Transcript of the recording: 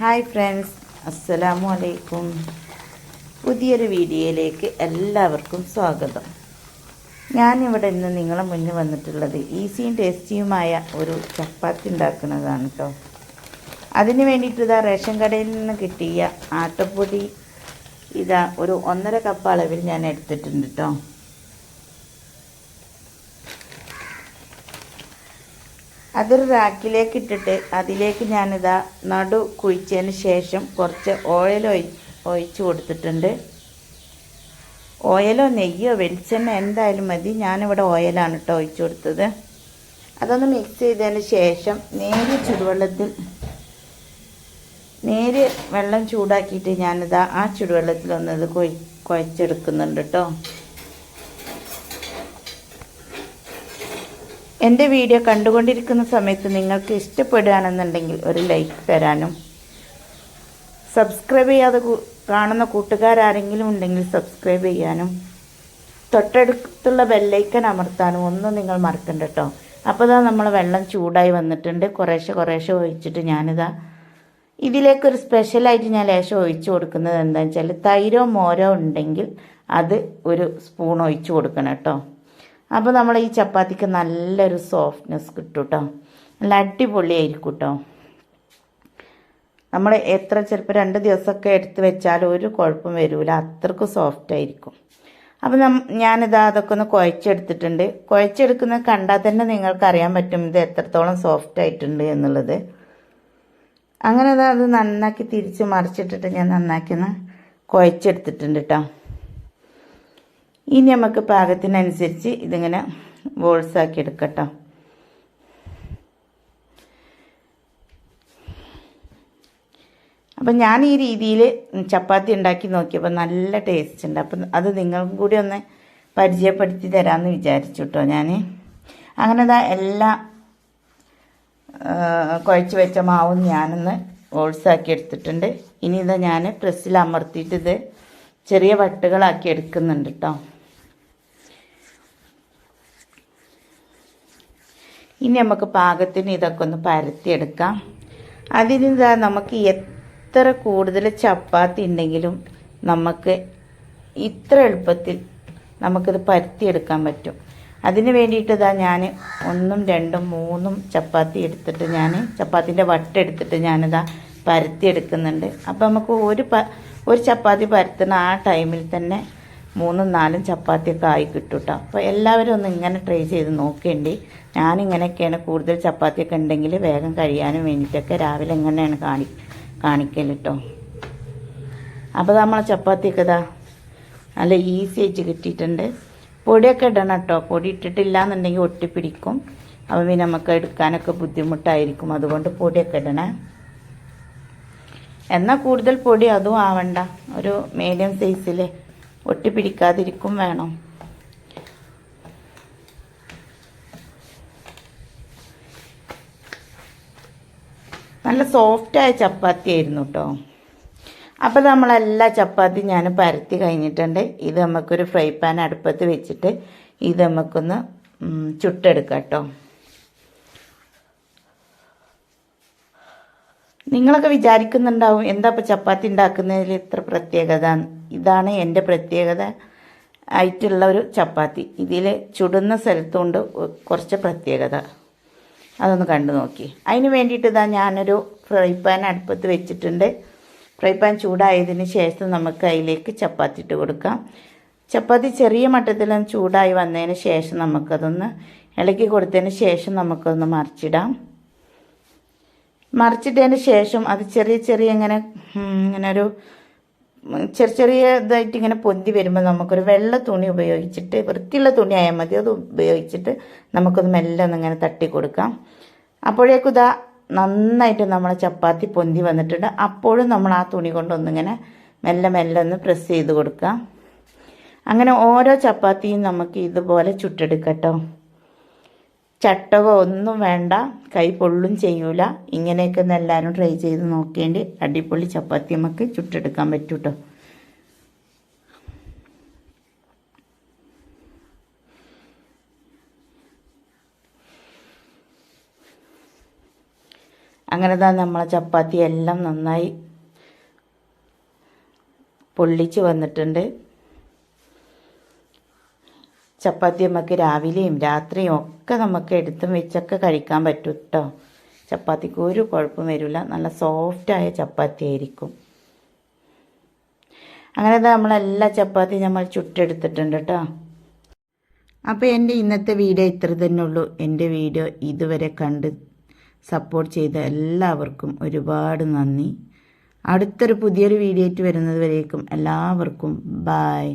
Hi friends അസ്സലാമു അലൈക്കും. പുതിയൊരു വീഡിയോയിലേക്ക് എല്ലാവർക്കും സ്വാഗതം. ഞാനിവിടെ ഇന്ന് നിങ്ങളെ മുന്നിൽ വന്നിട്ടുള്ളത് ഈസിയും ടേസ്റ്റിയുമായ ഒരു ചപ്പാത്തി ഉണ്ടാക്കുന്നതാണ് കേട്ടോ അതിന് വേണ്ടിയിട്ട് ഇതാ റേഷൻ കടയിൽ നിന്ന് കിട്ടിയ ആട്ടപ്പൊടി ഇതാ ഒരു ഒന്നര കപ്പ് അളവിൽ ഞാൻ എടുത്തിട്ടുണ്ട് കേട്ടോ അതൊരു റാക്കിലേക്ക് ഇട്ടിട്ട് അതിലേക്ക് ഞാനിതാ നടു കുഴിച്ചതിന് ശേഷം കുറച്ച് ഓയിൽ ഒഴി ഒഴിച്ച് കൊടുത്തിട്ടുണ്ട്. ഓയിലോ നെയ്യോ വെളിച്ചെണ്ണ എന്തായാലും മതി. ഞാനിവിടെ ഓയിലാണ് കേട്ടോ ഒഴിച്ചു കൊടുത്തത്. അതൊന്ന് മിക്സ് ചെയ്തതിന് ശേഷം നേരിയ ചുടുവെള്ളത്തിൽ നേര് വെള്ളം ചൂടാക്കിയിട്ട് ഞാനിതാ ആ ചുടുവെള്ളത്തിലൊന്ന് കൊഴി കുഴച്ചെടുക്കുന്നുണ്ട് കേട്ടോ എന്റെ വീഡിയോ കണ്ടുകൊണ്ടിരിക്കുന്ന സമയത്ത് നിങ്ങൾക്ക് ഇഷ്ടപ്പെടുകയാണെന്നുണ്ടെങ്കിൽ ഒരു ലൈക്ക് തരാനും. സബ്സ്ക്രൈബ് ചെയ്യാതെ കാണുന്ന കൂട്ടുകാരാരെങ്കിലും ഉണ്ടെങ്കിൽ സബ്സ്ക്രൈബ് ചെയ്യാനും. തൊട്ടടുത്തുള്ള ബെല്ലൈക്കൻ അമർത്താനും ഒന്നും നിങ്ങൾ മറക്കണ്ട കേട്ടോ അപ്പോൾ ഇതാ നമ്മൾ വെള്ളം ചൂടായി വന്നിട്ടുണ്ട്. കുറേശ്ശെ കുറേശ്ശെ ഒഴിച്ചിട്ട് ഞാനിതാ ഇതിലേക്കൊരു സ്പെഷ്യലായിട്ട് ഞാൻ ലേശം ഒഴിച്ചു കൊടുക്കുന്നത് എന്താണെന്ന് വെച്ചാൽ തൈരോ മോരോ ഉണ്ടെങ്കിൽ അത് ഒരു സ്പൂൺ ഒഴിച്ചു കൊടുക്കണം കേട്ടോ അപ്പോൾ നമ്മൾ ഈ ചപ്പാത്തിക്ക് നല്ലൊരു സോഫ്റ്റ്നെസ് കിട്ടും കേട്ടോ നല്ല അടിപൊളിയായിരിക്കും കേട്ടോ നമ്മൾ എത്ര ചിലപ്പോൾ രണ്ട് ദിവസമൊക്കെ എടുത്ത് വെച്ചാൽ ഒരു കുഴപ്പം വരില്ല അത്രക്കും സോഫ്റ്റ് ആയിരിക്കും. അപ്പം നം ഞാനിതാ അതൊക്കെ ഒന്ന് കുഴച്ചെടുത്തിട്ടുണ്ട്. കുഴച്ചെടുക്കുന്നത് കണ്ടാൽ തന്നെ നിങ്ങൾക്ക് അറിയാൻ പറ്റും ഇത് എത്രത്തോളം സോഫ്റ്റ് ആയിട്ടുണ്ട് എന്നുള്ളത്. അങ്ങനെ അത് നന്നാക്കി തിരിച്ച് മറിച്ചിട്ടിട്ട് ഞാൻ നന്നാക്കി ഒന്ന് കുഴച്ചെടുത്തിട്ടുണ്ട് കേട്ടോ ഇനി നമുക്ക് പാകത്തിനനുസരിച്ച് ഇതിങ്ങനെ ബോൾസാക്കി എടുക്കട്ടോ. അപ്പം ഞാൻ ഈ രീതിയിൽ ചപ്പാത്തി ഉണ്ടാക്കി നോക്കിയപ്പോൾ നല്ല ടേസ്റ്റ് ഉണ്ട്. അപ്പം അത് നിങ്ങൾക്കും കൂടി ഒന്ന് പരിചയപ്പെടുത്തി തരാമെന്ന് വിചാരിച്ചു കേട്ടോ ഞാൻ അങ്ങനെ ദാ എല്ലാം കുഴച്ച് വെച്ച മാവും ഞാനൊന്ന് ഓൾസാക്കി എടുത്തിട്ടുണ്ട്. ഇനി ഇതാ ഞാൻ പ്രസ്സിൽ അമർത്തിയിട്ട് ഇത് ചെറിയ വട്ടുകളാക്കി എടുക്കുന്നുണ്ട് കേട്ടോ ഇനി നമുക്ക് പാകത്തിന് ഇതൊക്കെ ഒന്ന് പരത്തിയെടുക്കാം. അതിന് ഇതാ നമുക്ക് എത്ര കൂടുതൽ ചപ്പാത്തി ഉണ്ടെങ്കിലും നമുക്ക് ഇത്ര എളുപ്പത്തിൽ നമുക്കിത് പരത്തിയെടുക്കാൻ പറ്റും. അതിന് വേണ്ടിയിട്ട് ഇതാ ഞാൻ ഒന്നും രണ്ടും മൂന്നും ചപ്പാത്തി എടുത്തിട്ട് ഞാൻ ചപ്പാത്തിന്റെ വട്ടെടുത്തിട്ട് ഞാനിതാ പരത്തിയെടുക്കുന്നുണ്ട്. അപ്പോൾ നമുക്ക് ഒരു ഒരു ചപ്പാത്തി പരത്തുന്ന ആ ടൈമിൽ തന്നെ മൂന്നും നാലും ചപ്പാത്തിയൊക്കെ ആയി കിട്ടും കേട്ടോ അപ്പോൾ എല്ലാവരും ഒന്ന് ഇങ്ങനെ ട്രൈ ചെയ്ത് നോക്കേണ്ടി. ഞാനിങ്ങനെയൊക്കെയാണ് കൂടുതൽ ചപ്പാത്തിയൊക്കെ ഉണ്ടെങ്കിൽ വേഗം കഴിയാനും വേണ്ടിയിട്ടൊക്കെ രാവിലെ ഇങ്ങനെയാണ് കാണി കാണിക്കൽ കേട്ടോ അപ്പോൾ നമ്മളെ ചപ്പാത്തിയൊക്കെ ഇതാ നല്ല ഈസി ആയിട്ട് കിട്ടിയിട്ടുണ്ട്. പൊടിയൊക്കെ ഇടണം കേട്ടോ പൊടി ഇട്ടിട്ടില്ല എന്നുണ്ടെങ്കിൽ ഒട്ടിപ്പിടിക്കും. അപ്പോൾ പിന്നെ നമുക്ക് എടുക്കാനൊക്കെ ബുദ്ധിമുട്ടായിരിക്കും. അതുകൊണ്ട് പൊടിയൊക്കെ ഇടണേ. എന്നാൽ കൂടുതൽ പൊടി അതും ആവണ്ട. ഒരു മീഡിയം സൈസിൽ ഒട്ടിപ്പിടിക്കാതിരിക്കും വേണം. നല്ല സോഫ്റ്റായ ചപ്പാത്തി ആയിരുന്നു കേട്ടോ അപ്പോൾ നമ്മളെല്ലാ ചപ്പാത്തി ഞാൻ പരത്തി കഴിഞ്ഞിട്ടുണ്ട്. ഇത് നമുക്കൊരു ഫ്രൈ പാൻ അടുപ്പത്ത് വെച്ചിട്ട് ഇത് നമുക്കൊന്ന് ചുട്ടെടുക്കാം കേട്ടോ നിങ്ങളൊക്കെ വിചാരിക്കുന്നുണ്ടാവും എന്താ ഇപ്പോൾ ചപ്പാത്തി ഉണ്ടാക്കുന്നതിൽ ഇത്ര പ്രത്യേകത ഇതാണ് എന്റെ പ്രത്യേകത ആയിട്ടുള്ള ഒരു ചപ്പാത്തി. ഇതിൽ ചുടുന്ന സ്ഥലത്തുകൊണ്ട് കുറച്ച് പ്രത്യേകത. അതൊന്ന് കണ്ടു നോക്കി. അതിന് വേണ്ടിയിട്ട് ഇതാ ഞാനൊരു ഫ്രൈ പാൻ അടുപ്പത്ത് വെച്ചിട്ടുണ്ട്. ഫ്രൈ പാൻ ചൂടായതിന് ശേഷം നമുക്ക് അതിലേക്ക് ചപ്പാത്തി ഇട്ട് കൊടുക്കാം. ചപ്പാത്തി ചെറിയ മട്ടത്തിലൊന്ന് ചൂടായി വന്നതിന് ശേഷം നമുക്കതൊന്ന് ഇളക്കി കൊടുത്തതിന് ശേഷം നമുക്കൊന്ന് മറിച്ചിടാം. മറിച്ചിട്ടതിന് ശേഷം അത് ചെറിയ ചെറിയ ഇങ്ങനെ ഇങ്ങനെ ഒരു ചെറിയ ചെറിയ ഇതായിട്ട് ഇങ്ങനെ പൊന്തി വരുമ്പോൾ നമുക്കൊരു വെള്ള തുണി ഉപയോഗിച്ചിട്ട് വൃത്തിയുള്ള തുണി ആയാൽ മതി. അത് ഉപയോഗിച്ചിട്ട് നമുക്കൊന്ന് മെല്ലെ ഒന്ന് ഇങ്ങനെ തട്ടി കൊടുക്കാം. അപ്പോഴേക്കും ഇതാ നന്നായിട്ട് നമ്മളെ ചപ്പാത്തി പൊന്തി വന്നിട്ടുണ്ട്. അപ്പോഴും നമ്മൾ ആ തുണി കൊണ്ടൊന്നിങ്ങനെ മെല്ലെ മെല്ലെ ഒന്ന് പ്രസ് ചെയ്ത് കൊടുക്കാം. അങ്ങനെ ഓരോ ചപ്പാത്തിയും നമുക്ക് ഇതുപോലെ ചുട്ടെടുക്കട്ടോ ചട്ടകോ ഒന്നും വേണ്ട. കൈ പൊള്ളും ചെയ്യൂല. ഇങ്ങനെയൊക്കെ ഒന്ന് എല്ലാവരും ട്രൈ ചെയ്ത് നോക്കേണ്ടി അടിപൊളി ചപ്പാത്തി നമുക്ക് ചുട്ടെടുക്കാൻ പറ്റും അങ്ങനെ തന്നെ നമ്മളെ ചപ്പാത്തി എല്ലാം നന്നായി പൊള്ളിച്ച് വന്നിട്ടുണ്ട്. ചപ്പാത്തി നമുക്ക് രാവിലെയും രാത്രിയും ഒക്കെ നമുക്ക് എടുത്തും വെച്ചൊക്കെ കഴിക്കാൻ പറ്റും കേട്ടോ ചപ്പാത്തിക്ക് ഒരു കുഴപ്പം വരില്ല നല്ല സോഫ്റ്റായ ചപ്പാത്തി ആയിരിക്കും. അങ്ങനെ നമ്മളെല്ലാ ചപ്പാത്തി നമ്മൾ ചുട്ടെടുത്തിട്ടുണ്ട് കേട്ടോ അപ്പോൾ എന്റെ ഇന്നത്തെ വീഡിയോ ഇത്ര തന്നെ ഉള്ളൂ. എന്റെ വീഡിയോ ഇതുവരെ കണ്ട് സപ്പോർട്ട് ചെയ്ത എല്ലാവർക്കും ഒരുപാട് നന്ദി. അടുത്തൊരു പുതിയൊരു വീഡിയോ ആയിട്ട് വരുന്നത് വരേക്കും. എല്ലാവർക്കും ബായ്